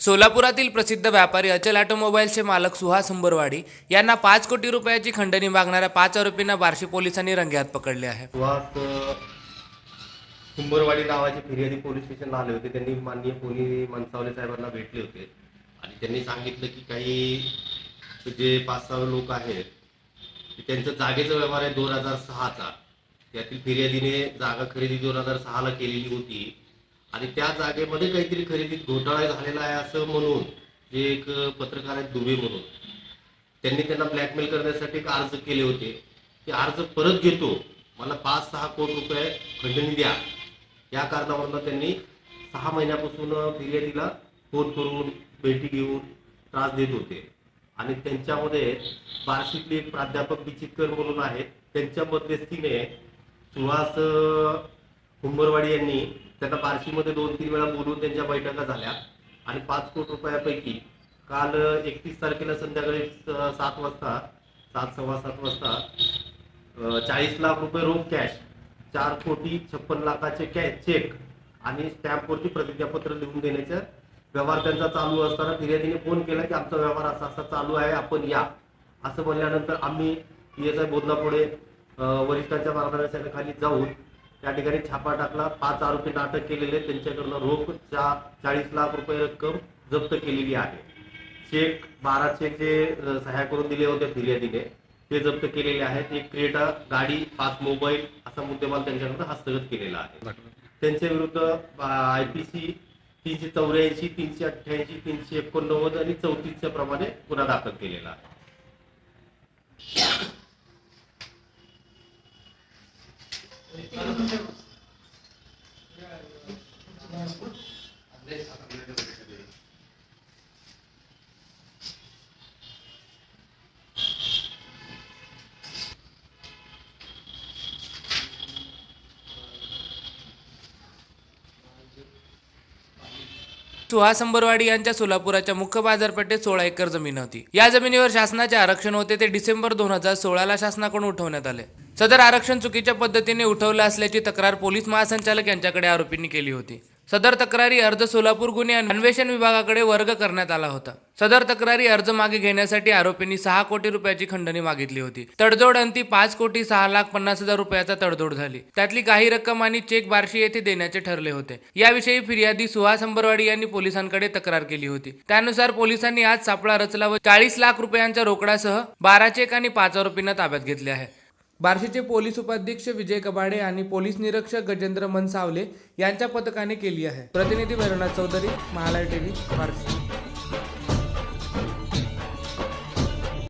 सोलापुरातील प्रसिद्ध व्यापारी अचल ऑटोमोबाईल्सचे मालक सुहास उंबरवाडी यांना पाच कोटी रुपयाची खंडणी मागणाऱ्या पाच आरोपींना बार्शी पोलिसांनी रंगेहात पकडले आहे. सुहास उंबरवाडी नावाचे फिर्यादी पोलीस स्टेशनला आले होते. त्यांनी माननीय पोलीस मनसावले साहेबांना भेटले होते. आणि त्यांनी सांगितलं की काही जे पाच सहा लोक आहेत त्यांचं जागेचा व्यवहार आहे दोन हजार सहाचा. त्यातील फिर्यादीने जागा खरेदी दोन हजार सहाला केलेली होती. आणि त्या जागेमध्ये काहीतरी खरेदीत घोटाळा झालेला आहे असं म्हणून जे एक पत्रकार आहेत दुबे म्हणून त्यांनी त्यांना ब्लॅकमेल करण्यासाठी एक अर्ज केले होते. की अर्ज परत घेतो. मला पाच सहा कोटी रुपये खंडणी द्या. या कारणावरनं त्यांनी सहा महिन्यापासून फिर्यादीला फोन करून भेटी घेऊन त्रास देत होते. आणि त्यांच्यामध्ये बार्शीतले एक प्राध्यापक बिचितकर म्हणून आहेत. त्यांच्या मध्यस्थीने सुहास कुंभरवाडी यांनी त्यांना बार्शीमध्ये दोन तीन वेळा बोलून त्यांच्या बैठका झाल्या आणि पाच कोटी रुपयापैकी काल एकतीस तारखेला संध्याकाळी सात वाजता सात सव्वा सात वाजता चाळीस लाख रुपये रोख कॅश चार कोटी छप्पन लाखाचे कॅश चेक आणि स्टॅम्पवरती प्रतिज्ञापत्र लिहून देण्याचा व्यवहार त्यांचा चालू असताना फिर्यादीने फोन केला की आमचा व्यवहार असा असा चालू आहे आपण या. असं म्हणल्यानंतर आम्ही पी एस आय बोधनापुढे वरिष्ठांच्या मार्गदर्शनाखाली जाऊन त्या ठिकाणी छापा टाकला. पाच आरोपींना अटक केलेले त्यांच्याकडनं रोख चा चाळीस लाख रुपये रक्कम जप्त केलेली आहे. चेक बारा चेक जे सह्या करून दिले होते फिर्यादीने ते जप्त केलेले आहेत. एक क्रेटा गाडी पाच मोबाईल असा मुद्देमाल त्यांच्याकडून हस्तगत केलेला आहे. त्यांच्या विरुद्ध आय पी सी तीनशे चौऱ्याऐंशी तीनशे अठ्ठ्याऐंशी तीनशे एकोणनव्वद आणि चौतीसच्या प्रमाणे गुन्हा दाखल केलेला आहे. Gracias. सुहास अंबरवाडी यांच्या सोलापुराच्या मुख्य बाजारपेठेत सोळा एकर जमीन होती. या जमिनीवर शासनाचे आरक्षण होते ते डिसेंबर दोन हजार सोळाला शासनाकडून उठवण्यात आले. सदर आरक्षण चुकीच्या पद्धतीने उठवलं असल्याची तक्रार पोलीस महासंचालक यांच्याकडे आरोपींनी केली होती. सदर तक्रारी अर्ज सोलापूर गुन्हे अन्वेषण विभागाकडे वर्ग करण्यात आला होता. सदर तक्रारी अर्ज मागे घेण्यासाठी आरोपींनी सहा कोटी रुपयाची खंडणी मागितली होती. तडजोड अंती पाच कोटी सहा लाख पन्नास हजार रुपयाचा तडजोड झाली. त्यातली काही रक्कम आणि चेक बार्शी येथे देण्याचे ठरले होते. याविषयी फिर्यादी सुहास अंबरवाडी यांनी पोलिसांकडे तक्रार केली होती. त्यानुसार पोलिसांनी आज सापळा रचला व चाळीस लाख रुपयांच्या रोकडासह बारा चेक आणि पाच आरोपींना ताब्यात घेतले आहे. बार्शीचे पोलीस उपाध्यक्ष विजय कबाडे आणि पोलीस निरीक्षक गजेंद्र मनसावले यांच्या पथकाने केली आहे. प्रतिनिधी भैरवनाथ चौधरी महालय टीव्ही बार्शी.